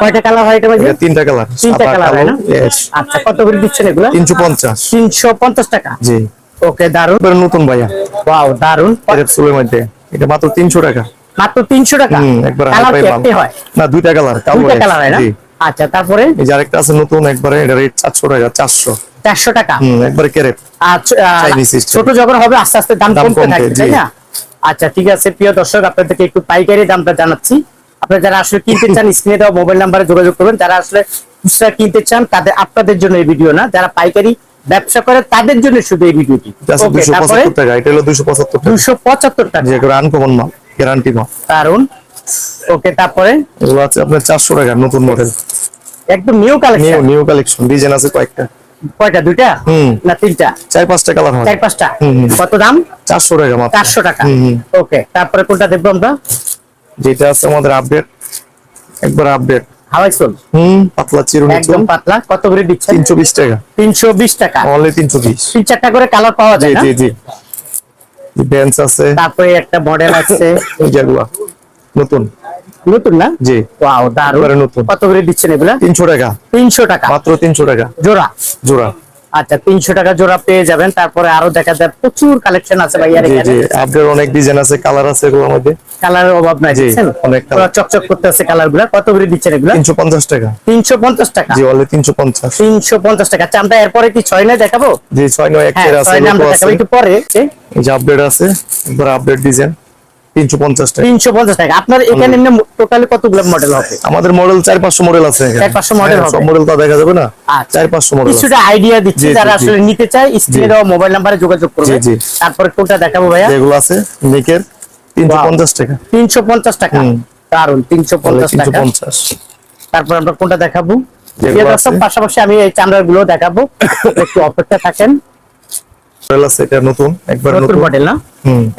কয়টা কালার হয় এটা ভাই তিনটা কালার তিনটা কালার হয় না? আচ্ছা কত করে দিচ্ছেন এগুলো? তিনশো পঞ্চাশ। তিনশো পঞ্চাশ টাকা? জি। ওকে দারুণ নতুন ভাইয়া। ওয়াও দারুণ ক্যাপসুলের মধ্যে। এটা মাত্র তিনশো টাকা। মাত্র তিনশো টাকা? একবার কালার কি হয়? না দুইটা কালার দুইটা কালার হয় না? আচ্ছা তারপরে? এই যে আরেকটা আছে নতুন একবারে এটা রেট চারশো টাকা চারশো। চারশো টাকা? হুম একবারে ক্যারেট। আচ্ছা। ছোট যখন হবে আস্তে আস্তে দাম কমতে থাকবে তাই না? আচ্ছা ঠিক আছে প্রিয় দর্শক আপনাদেরকে একটু পাইকারি দামটা জানাচ্ছি। আপনারা যারা আসলে কিনতে চান স্ক্রিনে দেওয়া মোবাইল নাম্বারে যোগাযোগ করবেন। যারা আসলে খুচরা কিনতে চান তাদের আপনাদের জন্য এই ভিডিও না। যারা পাইকারি ব্যবসা করে তাদের জন্য শুধু এই ভিডিওটি দুশো তারপরে পঁচাত্তর টাকা। আনকমন মাল গ্যারান্টি মাল। দারুণ ওকে তারপরে? এগুলো আছে আপনার চারশো টাকা নতুন মডেল একদম new new collection new collection design আছে কয়েকটা। কয়টা? দুইটা। না তিনটা? চার পাঁচটা কালার চার পাঁচটা। কত দাম? চারশো টাকা চারশো টাকা। ওকে তারপরে কোনটা দেখব আমরা? যেটা আছে আমাদের আপডেট একবার আপডেট হাওয়াই সোল হুম পাতলা চিরুনি একদম পাতলা। কত করে দিচ্ছেন? টাকা। তিনশো বিশ টাকা। অনলি তিনশো বিশ। তিন চারটা করে কালার পাওয়া যায় না? জি জি। বেঞ্চ আছে তারপরে একটা মডেল আছে। নতুন। নতুন না? জি। ওয়াও দারুণ একেবারে নতুন। কত করে দিচ্ছেন এগুলা? তিনশো টাকা। তিনশো টাকা। মাত্র তিনশো টাকা। জোড়া? জোড়া। আচ্ছা তিনশো টাকা জোড়া পেয়ে যাবেন। তারপরে আরও দেখা যায় প্রচুর কালেকশন আছে ভাইয়ার এখানে। আপডেট অনেক ডিজাইন আছে কালার আছে এগুলোর মধ্যে। কালারের অভাব নাই দেখছেন অনেক চকচক করতে আছে কালারগুলা। কত করে দিচ্ছেন এগুলা? তিনশো পঞ্চাশ টাকা। তিনশো পঞ্চাশ টাকা? জি পঞ্চাশ। তিনশো পঞ্চাশ টাকা। আচ্ছা আমরা এরপরে কি ছয় নয় দেখাবো? জি ছয় নয় এক হ্যাঁ আছে একটু পরে এই যে আপডেট আছে আপডেট ডিজাইন টাকা। আপনার এখানে টোটালি কতগুলো মডেল হবে? আমাদের মডেল আছে হ্যাঁ, হবে। সব মডেল তো দেখা যাবে না? আচ্ছা। চার পাঁচশো মডেল কিছুটা আইডিয়া দিচ্ছি জি, জি, যারা আসলে নিতে চায় স্ক্রিনে মোবাইল নাম্বারে যোগাযোগ করবে। তারপরে কোনটা দেখাবো ভাইয়া? যেগুলো আছে নিকের টাকা। তিনশো পঞ্চাশ টাকা। দারুণ টাকা। তারপর আমরা কোনটা দেখাবো? পাশাপাশি আমি এই চামড়ারগুলো দেখাবো। একটু অপেক্ষা থাকেন। মডেল আছে এটা নতুন একবার নতুন মডেল না?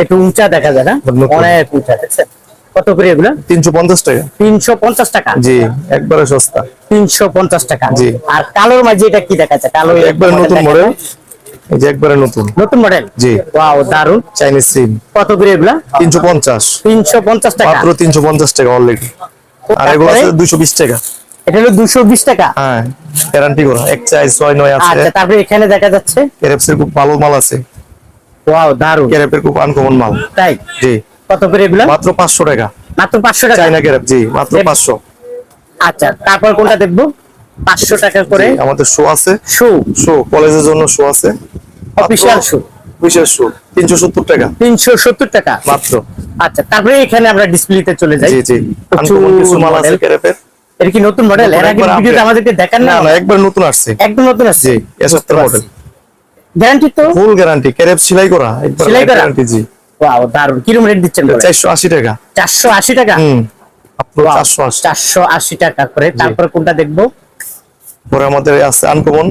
একটু উঁচা দেখা যায় না? অনেক উঁচা দেখছেন কত করে এগুলো? তিনশো পঞ্চাশ টাকা। তিনশো পঞ্চাশ টাকা? জি একবারে সস্তা। তিনশো পঞ্চাশ টাকা। জি। আর কালোর মাঝে এটা কি দেখা যায় কালো একবারে নতুন মডেল এই যে একবারে নতুন। নতুন মডেল জি। ওয়াও দারুণ চাইনিজ সিম কত করে এগুলা? তিনশো পঞ্চাশ। তিনশো পঞ্চাশ টাকা। মাত্র তিনশো পঞ্চাশ টাকা অলরেডি আর এগুলো আছে তারপরে? দুশো বিশ টাকা। এটা হলো দুশো বিশ টাকা। হ্যাঁ গ্যারান্টি করা এক চাই আছে। আচ্ছা তারপরে এখানে দেখা যাচ্ছে। খুব ভালো মাল আছে। ওয়াও দারুণ খুব আনকমন মাল। তাই? জি। কত করে এগুলা? মাত্র পাঁচশো টাকা। মাত্র পাঁচশো টাকা? চাইনা ক্যারেপ জি মাত্র এ- পাঁচশো। আচ্ছা তারপর কোনটা দেখব? পাঁচশো টাকা করে। আমাদের শো আছে। শু শো কলেজের জন্য শো আছে। অফিসিয়াল শু বিশেষ শো তিনশো সত্তর টাকা। তিনশো সত্তর টাকা? মাত্র। আচ্ছা তারপরে এখানে আমরা ডিসপ্লেতে চলে যাই। জি জি। আনকমন কিছু মাল আছে model। এটা কি নতুন মডেল এর আগে ভিডিওতে আমাদেরকে দেখান না না একবার নতুন আসছে। একদম নতুন আসছে? এ সপ্তাহের মডেল গ্যারান্টি তো? ফুল গ্যারান্টি ক্যারেপ সেলাই করা একবার সেলাই করা? গ্যারান্টি জি। ওয়াও দারুণ কীরকম রেট দিচ্ছেন চারশো আশি টাকা। চারশো আশি টাকা? হুম। আপনার Wow, চারশো আশি। চারশো আশি টাকা করে। তারপরে কোনটা দেখব? পরে আমাদের আছে আনকমন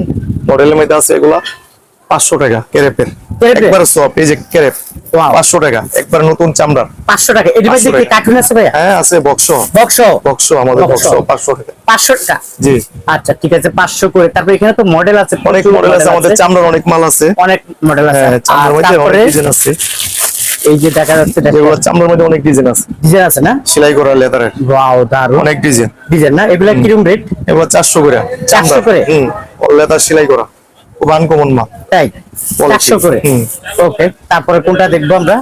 মডেলের মধ্যে আছে এগুলা। পাঁচশো টাকা ক্যারেপের? একবার সব এই যে ক্যারেপ পাঁচশো টাকা একবার নতুন চামড়ার। পাঁচশো টাকা। এটি মধ্যে 500 কি টাকা। কার্টুন আছে হ্যাঁ আছে বক্স বক্স বক্স আমাদের বক্স পাঁচশো টাকা। পাঁচশো টাকা? জি। আচ্ছা ঠিক আছে পাঁচশো করে। তারপরে এখানে তো মডেল আছে অনেক মডেল আছে আমাদের চামড়ার অনেক মাল আছে। অনেক মডেল আছে। হ্যাঁ চামড়ার মধ্যে অনেক ডিজাইন আছে। এই যে দেখা যাচ্ছে যেগুলো চামড়ার মধ্যে অনেক ডিজাইন আছে। ডিজাইন আছে না? সেলাই করা লেদারের ওয়াও অনেক ডিজাইন ডিজাইন না? এগুলা কীরকম রেট এগুলো চারশো করে। 400 করে? হুম লেদার সেলাই করা। আনকমন মাল তাই? চারশো করে? ওকে তারপরে কোনটা দেখব আমরা?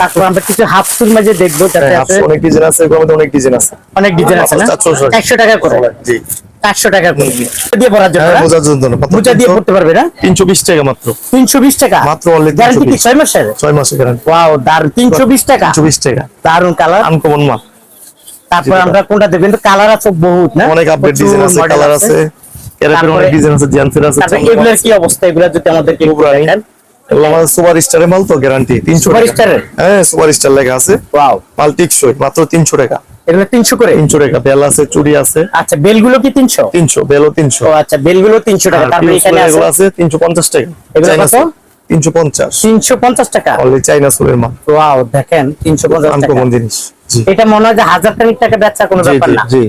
তারপর আমরা কিছু হাফ সুর মাঝে দেখব যাতে হ্যাঁ, অনেক ডিজাইন আছে এগুলোর অনেক ডিজাইন আছে। অনেক ডিজাইন আছে না? 400 টাকা। করে। জি। চারশো টাকা করে। দিয়ে পড়ার জন্য হ্যাঁ জন্য বুঝা দিয়ে পড়তে পারবে না? তিনশো বিশ টাকা মাত্র। টাকা? মাত্র only গ্যারান্টি কি 320 মাসের? ছয় মাসের গ্যারান্টি ওয়াও দারুণ তিনশো বিশ টাকা? দারুণ কালার আনকমন মাল তারপর আমরা কোনটা দেখবেন কালার আছে বহুত না? অনেক আপডেট ডিজাইন আছে কালার আছে। ক্যারেপের অনেক ডিজাইন আছে জ্যান্সের আছে এগুলোর কি অবস্থা? এগুলো যদি আমাদেরকে একটু দেখান। এগুলো আমাদের সুপার স্টারের মাল তো গ্যারান্টি তিনশো Super টাকা। হ্যাঁ সুপার স্টার লেখা আছে। ওয়াও। মাল টিকসই মাত্র তিনশো টাকা। এগুলো তিনশো করে? তিনশো টাকা বেল আছে চুড়ি আছে। আচ্ছা বেলগুলো কি তিনশো? তিনশো বেলও তিনশো। ও আচ্ছা বেলগুলো টাকা। তারপরে এখানে এগুলো আছে? টাকা। এগুলো কত? সুল, তিনশো পঞ্চাশ। তিনশো পঞ্চাশ টাকা? অনলি চাইনা সুলের মাল। ওয়াও দেখেন তিনশো পঞ্চাশ টাকা। আনকমন জিনিস। এটা মনে হয় যে হাজার টাকা বেচা কোনো ব্যাপার না। জি।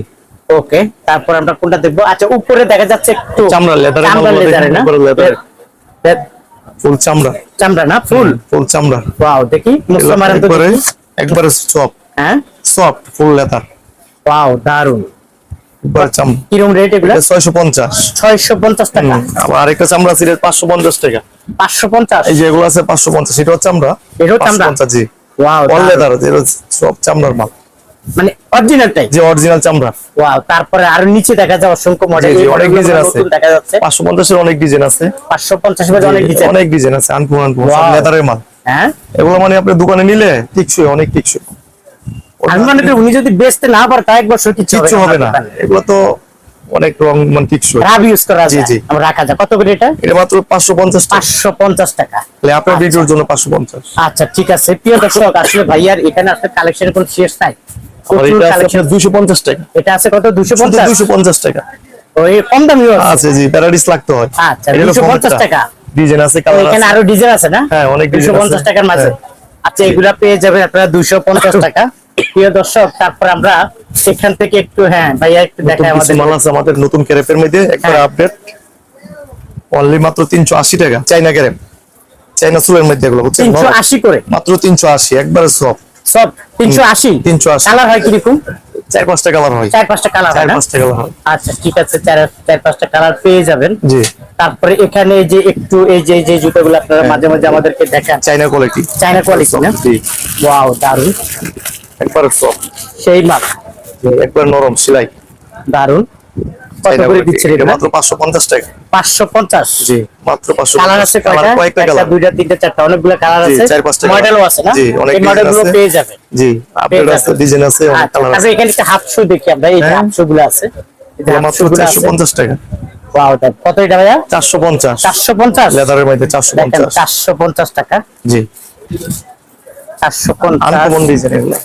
ওকে তারপর আমরা কোনটা দেখব? আচ্ছা উপরে দেখা যাচ্ছে একটু চামড়া লেদারের মাল চামড়া লেদারে না? ফুল চামড়া। চামড়া না? ফুল? ফুল চামড়া। ওয়াও দেখি। মুসলমান তো একবারে সফট হ্যাঁ? সফট ফুল লেদার ওয়াও দারুণ কিরম রেট এগুলা? ছয়শো পঞ্চাশ। ছয়শো পঞ্চাশ টাকা। আবার আরেকটা চামড়া সিরিজ পাঁচশো পঞ্চাশ টাকা। পাঁচশো পঞ্চাশ? এই যে এগুলো আছে পাঁচশো পঞ্চাশ এটা হচ্ছে চামড়া? 550 জি। ওয়াও অল লেদার সব চামড়ার মাল। মানে অরিজিনালটাই যে অরিজিনাল চামড়া। ওয়াও তারপরে আরও নিচে দেখা যায় অসংখ্য মডেল অনেক ডিজাইন আছে। দেখা যাচ্ছে। পাঁচশো পঞ্চাশের অনেক ডিজাইন আছে। পাঁচশো পঞ্চাশ মধ্যে অনেক ডিজাইন অনেক ডিজাইন আছে আনকুম লেদারের মাল। হ্যাঁ? এগুলো মানে আপনি দোকানে নিলে টিকসই অনেক টিকসই। আমি মনে করি উনি যদি বেচতে না পারে কয়েক বছর কিছু হবে না। এগুলো তো অনেক রং মানে টিকসই। রাব ইউজ করা জি, জি। আমরা রাখা যায়। কত করে এটা? এটা মাত্র পাঁচশো পঞ্চাশ টাকা। তাহলে আপনার ভিডিওর জন্য পাঁচশো পঞ্চাশ। আচ্ছা ঠিক আছে। প্রিয় দর্শক আসলে ভাইয়ার এখানে আসলে কালেকশন কোন শেষ নাই। আর প্রচুর এটা আছে কালেকশন আপনার দুশো পঞ্চাশ টাকা। এটা আছে কত? দুশো শুধু পঞ্চাশ? দুশো পঞ্চাশ টাকা। ওই কম দামিও আছে? আছে জি প্যারাডিস লাগতে হয়। আচ্ছা, 250 টাকা। ডিজাইন আছে কালার এখানে আরও ডিজাইন আছে না? হ্যাঁ, অনেক দুশো design টাকার মাঝে। হ্যাঁ। আচ্ছা এগুলা পেয়ে যাবেন আপনারা দুশো পঞ্চাশ টাকা। প্রিয় দর্শক তারপর আমরা সেখান থেকে একটু হ্যাঁ ভাইয়া একটু নতুন আমাদের। মাল আছে আমাদের নতুন ক্যারেপের মধ্যে। একবার হ্যাঁ। আপডেট অনলি মাত্র তিনশো আশি টাকা। চাইনা ক্যারেপ। চাইনা চুলের মধ্যে এগুলো বুঝছেন? তিনশো নরম। আশি করে। মাত্র তিনশো আশি একবারে সব সব তিনশো আশি। 380 কালার হয় কীরকম? চার পাঁচটা কালার হয়। চার পাঁচটা কালার চার পাঁচটা কালার হয়। আচ্ছা ঠিক আছে চার চার পাঁচটা কালার পেয়ে যাবেন। জি। তারপরে এখানে যে একটু এই যে যে জুতোগুলো আপনারা হ্যাঁ। মাঝে মাঝে আমাদেরকে দেখান। চাইনা কোয়ালিটি চায়না কোয়ালিটি না? জি। ওয়াও দারুণ একবারে সেই মাল। একবার নরম সেলাই। দারুণ মাত্র পাঁচশো পঞ্চাশ টাকা। পাঁচশো পঞ্চাশ? জি মাত্র পাঁচশো কালার আছে কালার কয়টা কালার। দুইটা তিনটা চারটা অনেকগুলো কালার আছে। চার পাঁচটা মডেলও আছে না? জি, অনেক মডেলগুলো পেয়ে যাবেন। জি আপডেট পেয়ে ডিজাইন আছে অনেক আচ্ছা কালার আছে। তারপরে এখানে একটা হাফ শু দেখি আমরা। এই হ্যাঁ। হাফ শু গুলো আছে। এটা মাত্র shoe গুলো চারশো আছে। পঞ্চাশ টাকা। Wow, দেখ, কত এটা ভাইয়া? চারশো পঞ্চাশ। চারশো পঞ্চাশ? লেদারের মধ্যে চারশো দেখেন পঞ্চাশ চারশো পঞ্চাশ টাকা। জি। চারশো পঞ্চাশ। আনকমন ডিজাইন এগুলো।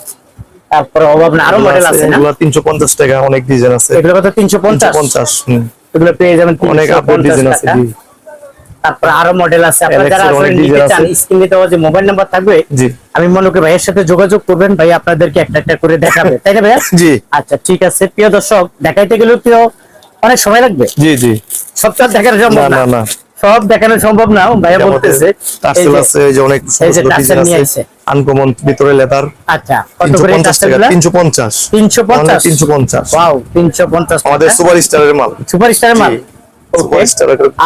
তারপরে অভাব না আরও মডেল আছে না? এগুলো তিনশো পঞ্চাশ টাকা অনেক ডিজাইন আছে। এগুলো কত? তিনশো পঞ্চাশ? পঞ্চাশ হুম। এগুলো পেয়ে যাবেন অনেক 350 আপডেট ডিজাইন আছে জি। তারপরে আরও মডেল আছে। আপনারা যারা নিতে চান। স্ক্রিনে দেওয়া যে মোবাইল নাম্বার থাকবে জি। আমি মনে করি ভাইয়ের সাথে যোগাযোগ করবেন ভাই আপনাদেরকে একটা একটা করে দেখাবে। তাই না ভাইয়া? জি। আচ্ছা ঠিক আছে। প্রিয় দর্শক দেখাইতে গেলেও প্রিয় অনেক সময় লাগবে। জি জি। সব দেখানো সম্ভব না না। সব দেখানো সম্ভব না ভাইয়া বলতেছে। টার্সেল আছে এই যে অনেক আছে আনকমন ভিতরে লেদার আচ্ছা কত করে ওয়াও আমাদের মাল। মাল?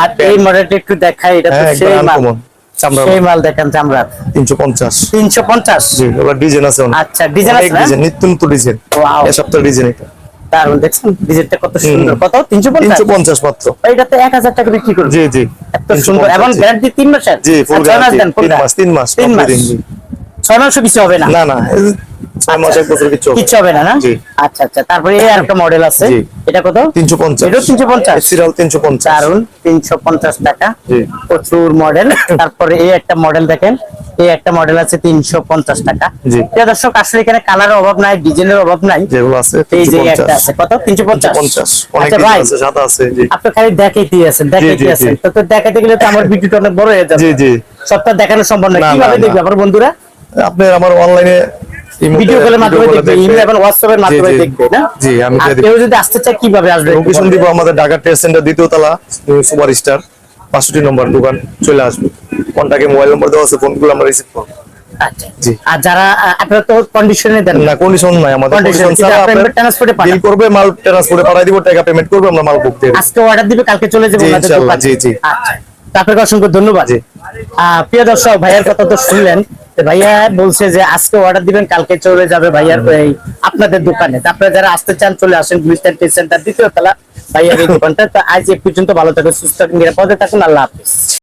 আর এই মডেলটা একটু দেখাই এটা তো হ্যাঁ সেই মাল। সেই মাল। দেখেন চামড়ার। জি ডিজাইন আছে আচ্ছা ডিজাইন আছে নিত্য নতুন ডিজাইন। Wow. এই সপ্তাহের ডিজাইন এটা। দারুণ দেখছেন? ডিজাইনটা কত সুন্দর। কত? তিনশো পঞ্চাশ? তিনশো পঞ্চাশ মাত্র। এটা তো এক হাজার টাকা বিক্রি করবে জি জি। এত সুন্দর। এবং গ্যারান্টি তিন মাসের। জি ফুল মাস দেন তিন মাস তিন মাস ছয় মাসও কিছু হবে না? না না কিচ্ছু হবে আচ্ছা আচ্ছা তারপরে এই একটা মডেল আছে। এটা কত? তিনশো পঞ্চাশ। এটাও 350? সিরিয়াল তিনশো পঞ্চাশ। দারুণ তিনশো পঞ্চাশ টাকা। প্রচুর মডেল তারপরে এই একটা মডেল দেখেন। এই একটা মডেল আছে তিনশো পঞ্চাশ টাকা। প্রিয় দর্শক আসলে এখানে কালারের অভাব নাই ডিজাইনের অভাব নাই। যেগুলো আছে এই যে একটা আছে কত? তিনশো পঞ্চাশ। আচ্ছা ভাই আপনি খালি দেখাইতে আছেন দেখাইতে জি, জি। আছেন। তো তো দেখাইতে গেলে তো আমার ভিডিওটা অনেক বড় হয়ে যাবে। সবটা দেখানো সম্ভব না, কীভাবে দেখবে আমার বন্ধুরা? আপনি আমার অনলাইনে ভিডিও কলের মাধ্যমে দেখবে এবং হোয়াটসঅ্যাপের মাধ্যমে দেখবে না জি আমি কেউ যদি আসতে চায় কীভাবে আসবে? লোকেশন দিব আমাদের ঢাকা ট্রেড সেন্টার দ্বিতীয় তলা সুপার স্টার পাঁচশোটি নম্বর দোকান চলে আসবে। মোবাইল নম্বর দেওয়া আছে ফোনগুলো আমরা রিসিভ করব। আচ্ছা। আর যারা আপনারা তো কন্ডিশনে দেন না। কন্ডিশন নাই আমাদের। কন্ডিশন কিন্তু ছাড়া আপনার আপনার পাঠান। বিল করবে মাল ট্রান্সপোর্টে দিব টাকা পেমেন্ট করবে আমরা মাল বুক দিয়ে দেব। আজকে অর্ডার দিবে কালকে চলে যাবে ইনশাআল্লাহ, জি, জি। আচ্ছা। আপনাকে অসংখ্য ধন্যবাদ। প্রিয় দর্শক ভাইয়ার কথা তো শুনলেন। ভাইয়া বলছে যে আজকে অর্ডার দিবেন, কালকে চলে যাবে ভাইয়ার আপনাদের দোকানে। আপনারা যারা আসতে চান, চলে আসেন গুলিস্তান টেস্ট সেন্টার দ্বিতীয় তলা ভাইয়ার এই দোকানটা। তো আজ এ পর্যন্ত ভালো থাকুন, সুস্থ থাকুন, নিরাপদে থাকুন, আল্লাহ হাফিজ।